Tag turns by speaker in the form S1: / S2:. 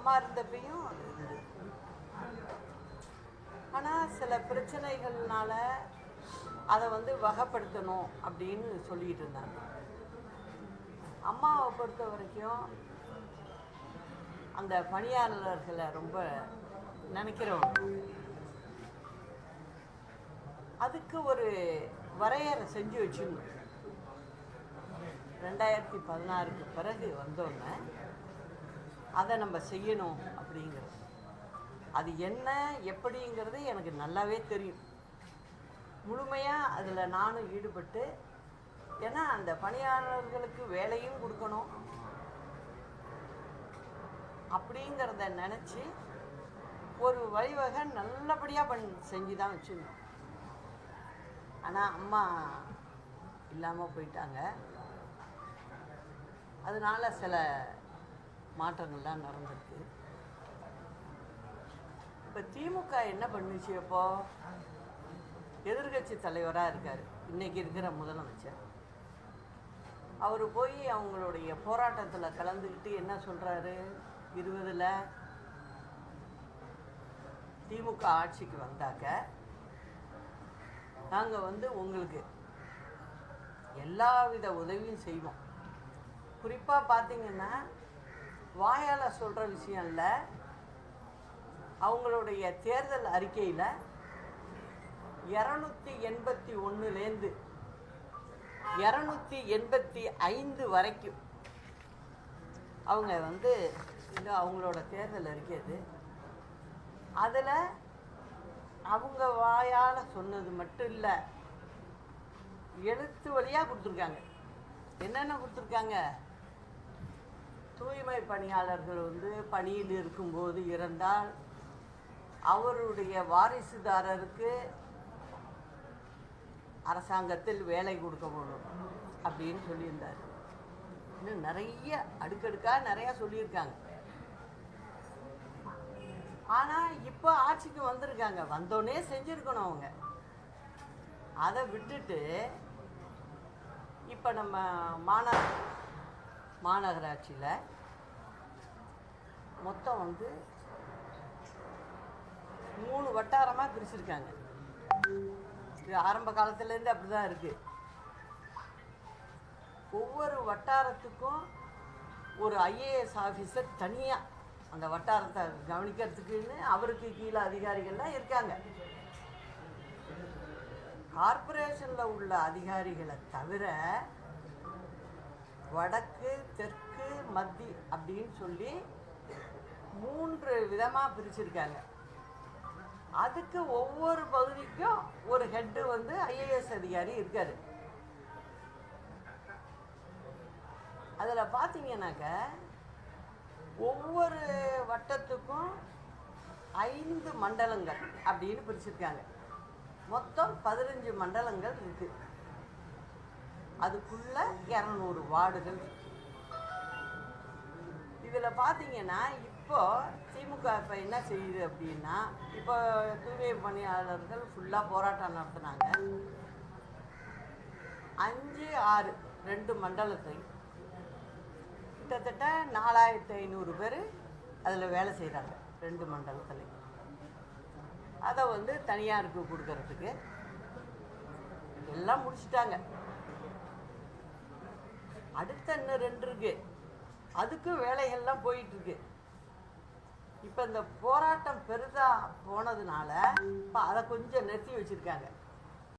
S1: அம்மா இருந்தப்பையும் ஆனால் சில பிரச்சனைகள்னால அதை வந்து வகைப்படுத்தணும் அப்படின்னு சொல்லிட்டு இருந்தாங்க. அம்மாவை பொறுத்த வரைக்கும் அந்த பணியாளர்களை ரொம்ப நினைக்கிறவங்க. அதுக்கு ஒரு வரையறை செஞ்சு வச்சிடணும் ரெண்டாயிரத்தி பதினாறுக்கு பிறகு வந்தோன்னே அதை நம்ம செய்யணும் அப்படிங்கிறது. அது என்ன எப்படிங்கிறது எனக்கு நல்லாவே தெரியும். முழுமையாக அதில் நானும் ஈடுபட்டு ஏன்னா அந்த பணியாளர்களுக்கு வேலையும் கொடுக்கணும். அப்படிங்கிறத நினச்சி ஒரு வழிவகை நல்லபடியாக பண் செஞ்சு தான் வச்சுருந்தோம். ஆனால் அம்மா இல்லாமல் போயிட்டாங்க. அதனால சில மாற்றங்கள்லாம் நடந்திருக்கு. இப்போ திமுக என்ன பண்ணுச்சு அப்போ? எதிர்கட்சி தலைவராக இருக்கார். இன்னைக்கு இருக்கிற முதலமைச்சர். அவர் போய் அவங்களுடைய போராட்டத்தில் கலந்துக்கிட்டு என்ன சொல்கிறாரு இருபதில் திமுக ஆட்சிக்கு வந்தாக்க நாங்கள் வந்து உங்களுக்கு எல்லா வித உதவியும் செய்வோம். குறிப்பாக பார்த்தீங்கன்னா வாயால் சொல்கிற விஷயம் இல்லை. அவங்களுடைய தேர்தல் அறிக்கையில் இரநூத்தி எண்பத்தி ஒன்றுலேருந்து இரநூத்தி எண்பத்தி ஐந்து வரைக்கும் அவங்க வந்து இது அவங்களோட தேர்தல் அறிக்கை அது. அதில் அவங்க வாயால் சொன்னது மட்டும் இல்லை எழுத்து வழியாக கொடுத்துருக்காங்க. என்னென்ன கொடுத்துருக்காங்க? தூய்மை பணியாளர்கள் வந்து பணியில் இருக்கும்போது இறந்தால் அவருடைய வாரிசுதாரருக்கு அரசாங்கத்தில் வேலை கொடுக்கப்படும் அப்படின்னு சொல்லியிருந்தார். இன்னும் நிறைய அடுக்கடுக்காக நிறையா சொல்லியிருக்காங்க. ஆனால் இப்போ ஆட்சிக்கு வந்திருக்காங்க. வந்தோடனே செஞ்சுருக்கணும் அவங்க. அதை விட்டுட்டு இப்போ நம்ம மாணவர் மாநகராட்சியில் மொத்தம் வந்து மூணு வட்டாரமாக பிரிச்சிருக்காங்க. இது ஆரம்ப காலத்துலேருந்து அப்படி தான் இருக்குது ஒவ்வொரு வட்டாரத்துக்கும் ஒரு ஐஏஎஸ் ஆஃபீஸர் தனியாக அந்த வட்டாரத்தை கவனிக்கிறதுக்குன்னு அவருக்கு கீழே அதிகாரிகள்லாம் இருக்காங்க. கார்ப்பரேஷனில் உள்ள அதிகாரிகளை தவிர வடக்கு தெற்கு மத்தி அப்படின்னு சொல்லி மூன்று விதமாக பிரிச்சிருக்காங்க. அதுக்கு ஒவ்வொரு பகுதிக்கும் ஒரு ஹெட்டு வந்து ஐஏஎஸ் அதிகாரி இருக்கார். அதில் பார்த்தீங்கன்னாக்க ஒவ்வொரு வட்டத்துக்கும் ஐந்து மண்டலங்கள் அப்படின்னு பிரிச்சிருக்காங்க. மொத்தம் பதினஞ்சு மண்டலங்கள் இருக்குது அதுக்குள்ள இரநூறு வார்டுகள் இதில் பார்த்தீங்கன்னா இப்போ திமுக இப்போ என்ன செய்யுது அப்படின்னா இப்போ தூய்மை பணியாளர்கள் ஃபுல்லாக போராட்டம் நடத்துனாங்க. அஞ்சு ஆறு ரெண்டு மண்டலத்தை கிட்டத்தட்ட நாலாயிரத்தி ஐநூறு பேர் அதில் வேலை செய்கிறாங்க ரெண்டு மண்டலத்துலையும். அதை வந்து தனியாருக்கு கொடுக்கறதுக்கு. எல்லாம் முடிச்சிட்டாங்க. அடுத்த இன்னும் ரெண்டு இருக்கு? அதுக்கும் வேலைகள்லாம் போயிட்டு இருக்கு இப்போ இந்த போராட்டம் பெரிதாக போனதுனால இப்போ அதை கொஞ்சம் நிறுத்தி வச்சுருக்காங்க.